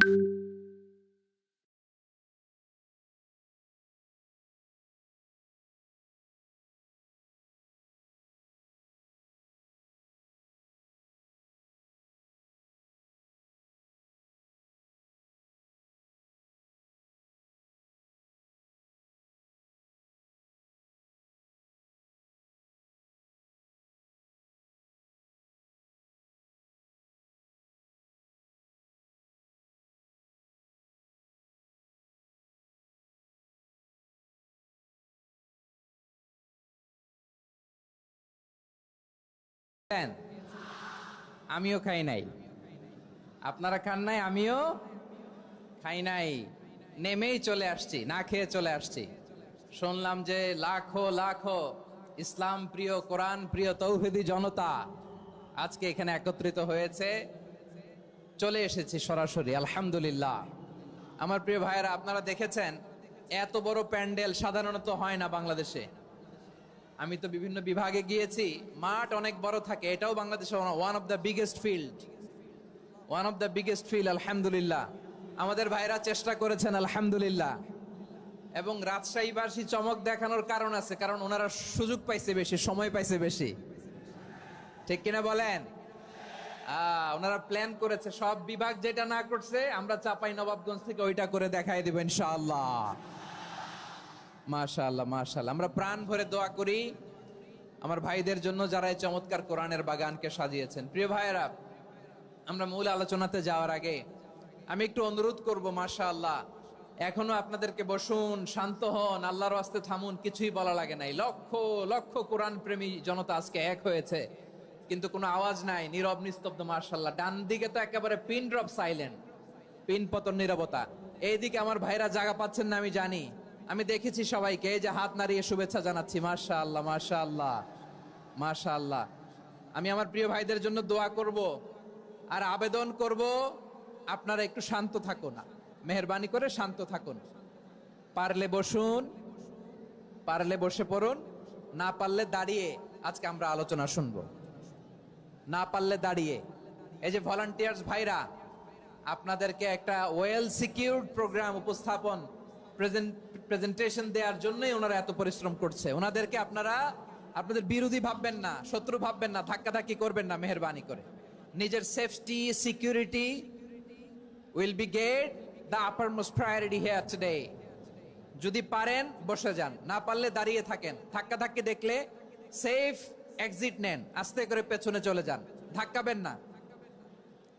you খান? আমিও খাই নাই। আপনারা খান নাই, আমিও খাই নাই। নেমেই চলে আসছি, না খেয়ে চলে আসছি। শুনলাম যে লাখো লাখো ইসলাম প্রিয়, কোরআন প্রিয়, তৌহিদি জনতা আজকে এখানে একত্রিত হয়েছে। চলে এসেছি সরাসরি, আলহামদুলিল্লাহ। আমার প্রিয় ভাইয়েরা, আপনারা দেখেছেন, এত বড় প্যান্ডেল সাধারণত হয় না বাংলাদেশে। আমি তো বিভিন্ন বিভাগে গিয়েছি, মাঠ অনেক বড় থাকে, এটাও বাংলাদেশে one of the biggest field one of the biggest field আলহামদুলিল্লাহ। আমাদের ভাইরা চেষ্টা করেছেন, আলহামদুলিল্লাহ। এবং রাজশাহীবাসী চমক দেখানোর কারণ আছে, কারণ ওনারা সুযোগ পাইছে বেশি, সময় পাইছে বেশি। ঠিক কিনা বলেন? ওনারা প্ল্যান করেছে, সব বিভাগ যেটা না করছে, আমরা চাপাই নবাবগঞ্জ থেকে ওইটা করে দেখাই দেবো ইনশাআল্লাহ। মাশাআল্লাহ মাশাআল্লাহ। আমরা প্রাণ ভরে দোয়া করি আমার ভাইদের জন্য যারা এই চমৎকার কোরআনের বাগানকে সাজিয়েছেন। প্রিয় ভাইয়েরা, আমরা মূল আলোচনাতে যাওয়ার আগে আমি একটু অনুরোধ করব, মাশাআল্লাহ। এখনও আপনাদেরকে বসুন, শান্ত হন, আল্লাহর আস্তে থামুন, কিছুই বলা লাগে নাই। লক্ষ লক্ষ কোরআন প্রেমী জনতা আজকে এক হয়েছে, কিন্তু কোনো আওয়াজ নাই, নীরব, নিস্তব্ধ মার্শাল্লাহ ডান দিকে তো একেবারে পিন ড্রপ সাইলেন্ট, পিন পতন নীরবতা। এইদিকে আমার ভাইরা জায়গা পাচ্ছেন না, আমি জানি। আমি দেখেছি সবাইকে, এই যে হাত নাড়িয়ে শুভেচ্ছা জানাচ্ছি। মাশা আল্লাহ মাশা আল্লাহ মাশা আল্লাহ আমি আমার প্রিয় ভাইদের জন্য দোয়া করব আর আবেদন করব, আপনারা একটু শান্ত থাকুন, মেহরবানি করে শান্ত থাকুন। পারলে বসুন, পারলে বসে পড়ুন, না পারলে দাঁড়িয়ে আজকে আমরা আলোচনা শুনব। না পারলে দাঁড়িয়ে। এই যে ভলান্টিয়ার্স ভাইরা, আপনাদেরকে একটা ওয়েল সিকিউরড প্রোগ্রাম উপস্থাপন প্রেজেন্টেশন দেওয়ার জন্যই ওনারা এত পরিশ্রম করছে। ওনাদেরকে আপনারা, আপনাদের বিরোধী ভাববেন না, শত্রু ভাববেন না, ধাক্কাধাক্কি করবেন না মেহরবানি করে। নিজের safety security will be get the upper most priority here today যদি পারেন, বসে যান। না পারলে দাঁড়িয়ে থাকেন। ধাক্কা ধাক্কি দেখলে সেফ এক্সিট নেন। আস্তে করে পেছনে চলে যান। ধাক্কাবেন না।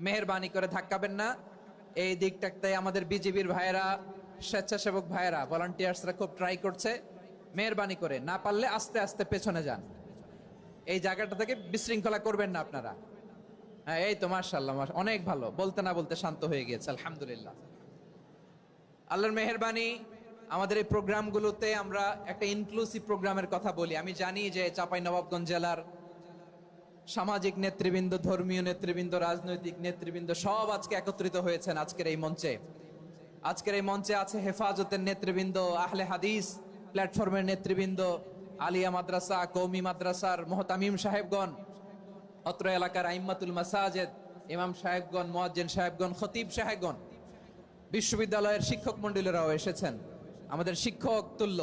মেহরবানি করে ধাক্কাবেন না। এই দিকটাতে আমাদের বিজেপির ভাইয়েরা স্বেচ্ছাসেবক ভাইয়েরা ভলান্টিয়ার্সরা খুব ট্রাই করছে। মেহরবানি করে, না পারলে আস্তে আস্তে পেছনে যান। এই জায়গাটা থেকে বিশৃঙ্খলা করবেন না আপনারা। হ্যাঁ এই তো মার্শাল্লাহ অনেক ভালো। বলতে না বলতে শান্ত হয়ে গিয়েছে, আলহামদুলিল্লাহ। আল্লাহর মেহরবানি, আমাদের এই প্রোগ্রামগুলোতে আমরা একটা ইনক্লুসিভ প্রোগ্রামের কথা বলি। আমি জানি যে চাপাই নবাবগঞ্জ জেলার সামাজিক নেতৃবৃন্দ, ধর্মীয় নেতৃবৃন্দ, রাজনৈতিক নেতৃবৃন্দ সব আজকে একত্রিত হয়েছেন আজকের এই মঞ্চে। আজকের এই মঞ্চে আছে হেফাজতের নেতৃবৃন্দ, আহলে হাদিস প্ল্যাটফর্মের নেতৃবৃন্দ, আলিয়া মাদ্রাসা কৌমি মাদ্রাসার মোহতামিম সাহেবগণ, অত্র এলাকার আইম্মাতুল মাসাজেদ, ইমাম সাহেবগণ, মোয়াজ্জেন সাহেবগণ, খতিব সাহেবগণ, বিশ্ববিদ্যালয়ের শিক্ষক মন্ডলীরাও এসেছেন। আমাদের শিক্ষক তুল্য,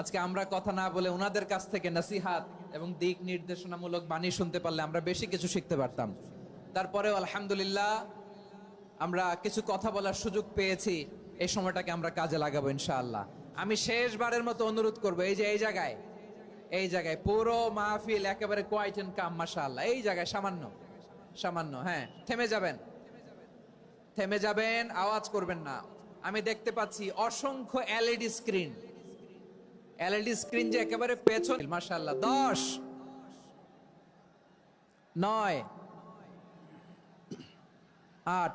আজকে আমরা কথা না বলে ওনাদের কাছ থেকে নাসিহাত এবং দিক নির্দেশনামূলক বাণী শুনতে পারলে আমরা বেশি কিছু শিখতে পারতাম। তারপরেও আলহামদুলিল্লাহ আমরা কিছু কথা বলার সুযোগ পেয়েছি, এই সময়টাকে আমরা কাজে লাগাবো ইনশাআল্লাহ। আমি শেষবারের মতো অনুরোধ করব, এই যে এই জায়গায় এই জায়গায়, পুরো মাহফিল একেবারে কোয়াইট এন্ড কাম মাশাআল্লাহ। এই জায়গায়, সামান্য সামান্য হ্যাঁ থেমে যাবেন। থেমে যাবেন, আওয়াজ করবেন না। আমি দেখতে পাচ্ছি অসংখ্য এলইডি স্ক্রিন। এলইডি স্ক্রিন যে একেবারে পেছন, মাশাআল্লাহ, দশ, নয়, আট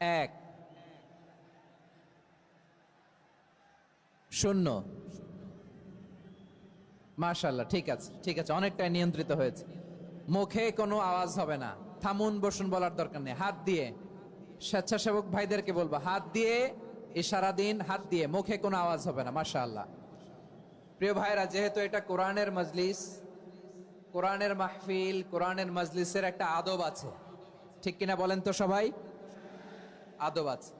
এক। শূন্য। মাশাল্লাহ ঠিক আছে ঠিক আছে, অনেকটাই নিয়ন্ত্রিত হয়েছে। মুখে কোনো আওয়াজ হবে না। থামুন, বসুন বলার দরকার নেই। হাত দিয়ে, স্বেচ্ছাসেবক ভাইদেরকে বলব, হাত দিয়ে, ইশারা দিন, হাত দিয়ে, মুখে কোনো আওয়াজ হবে না, মাশাআল্লাহ। প্রিয় ভাইরা যেহেতু এটা কোরআনের মজলিস, কোরআনের মাহফিল, কোরআনের মজলিসের একটা আদব আছে। ঠিক কিনা বলেন তো সবাই? আদব আছে।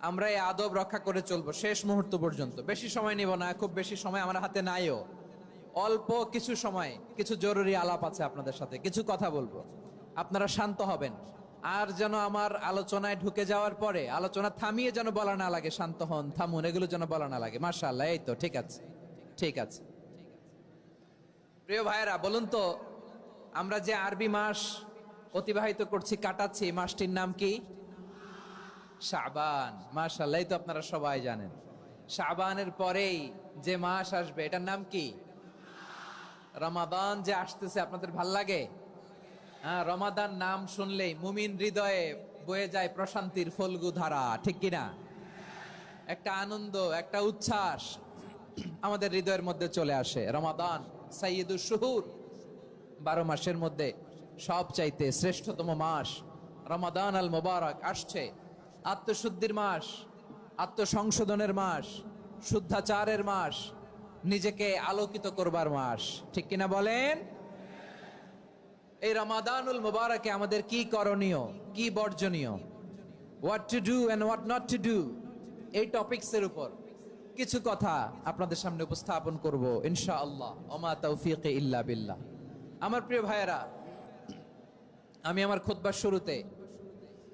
আমরা এই আদব রক্ষা করে চলবো শেষ মুহূর্ত পর্যন্ত। বেশি সময় নিব না, খুব বেশি সময় আমার হাতে নাইও। অল্প কিছু সময়, কিছু জরুরি আলাপ আছে আপনাদের সাথে, কিছু কথা বলব। আপনারা শান্ত হবেন। আর যেন আমার আলোচনায় ঢুকে যাওয়ার পরে, আলোচনা থামিয়ে যেন বলা না লাগে, শান্ত হন, থামুন, এগুলো যেন বলা না লাগে। মার্শাল্লাহ এই তো, ঠিক আছে ঠিক আছে। প্রিয় ভাইয়েরা, বলুন তো, আমরা যে আরবি মাস অতিবাহিত করছি, কাটাচ্ছি মাসটির নাম কি? শাবান মাশাল্লাহ তো আপনারা সবাই জানেন। শাবানের পরেই যে মাস আসবে, এটার নাম কি? রমাদান যে আসতেছে, আপনাদের ভালো লাগে? হ্যাঁ রমাদান নাম শুনলেই মুমিন হৃদয়ে বয়ে যায় প্রশান্তির ফলগু ধারা, ঠিক কিনা একটা আনন্দ, একটা উচ্ছ্বাস আমাদের হৃদয়ের মধ্যে চলে আসে। রমাদান সাইয়দুল শুহুর, বারো মাসের মধ্যে সব চাইতে শ্রেষ্ঠতম মাস। রমাদান আল মোবারক আসছে। আত্মশুদ্ধির মাস, আত্মসংশোধনের মাস, শুদ্ধাচারের মাস, নিজেকে আলোকিত করবার মাস। ঠিক কিনা বলেন? এই রমাদানুল মোবারকে আমাদের কি করণীয়, কি বর্জনীয়? What to do and what not to do এই টপিকসের উপর কিছু কথা আপনাদের সামনে উপস্থাপন করব, ইনশাআল্লাহ। ওমা তৌফিক ইল্লা বিল্লাহ। আমার প্রিয় ভাইয়েরা, আমি আমার খুতবার শুরুতে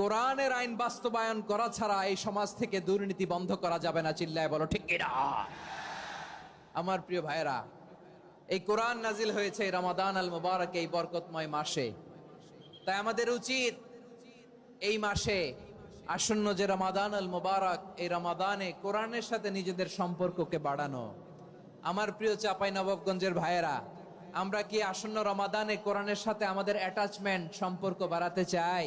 কোরআনের আইন বাস্তবায়ন করা ছাড়া এই সমাজ থেকে দুর্নীতি বন্ধ করা যাবে না, চিল্লায় বলো, ঠিক আমার প্রিয় ভাইয়েরা, এই কোরআন নাজিল হয়েছে রমাদান আল মুবারক, এই বরকতময় মাসে। তাই আমাদের উচিত এই মাসে আসন্ন যে রমাদান আল মুবারক, এই রমাদানে কোরআনের সাথে নিজেদের সম্পর্ককে বাড়ানো। আমার প্রিয় চাপাই নবাবগঞ্জের ভাইয়েরা, আমরা কি আসন্ন রমাদানে কোরআনের সাথে আমাদের অ্যাটাচমেন্ট সম্পর্ক বাড়াতে চাই?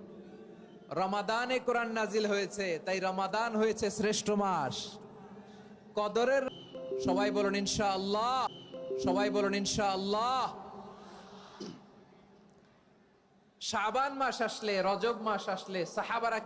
রমাদানে কোরআন নাজিল হয়েছে, তাই রমাদান হয়েছে শ্রেষ্ঠ মাস। কদরের সবাই বলুন ইনশাআল্লাহ, সবাই বলুন ইনশাআল্লাহ। শাবান মাস আসলে, রজব মাস আসলে, সাহাবারা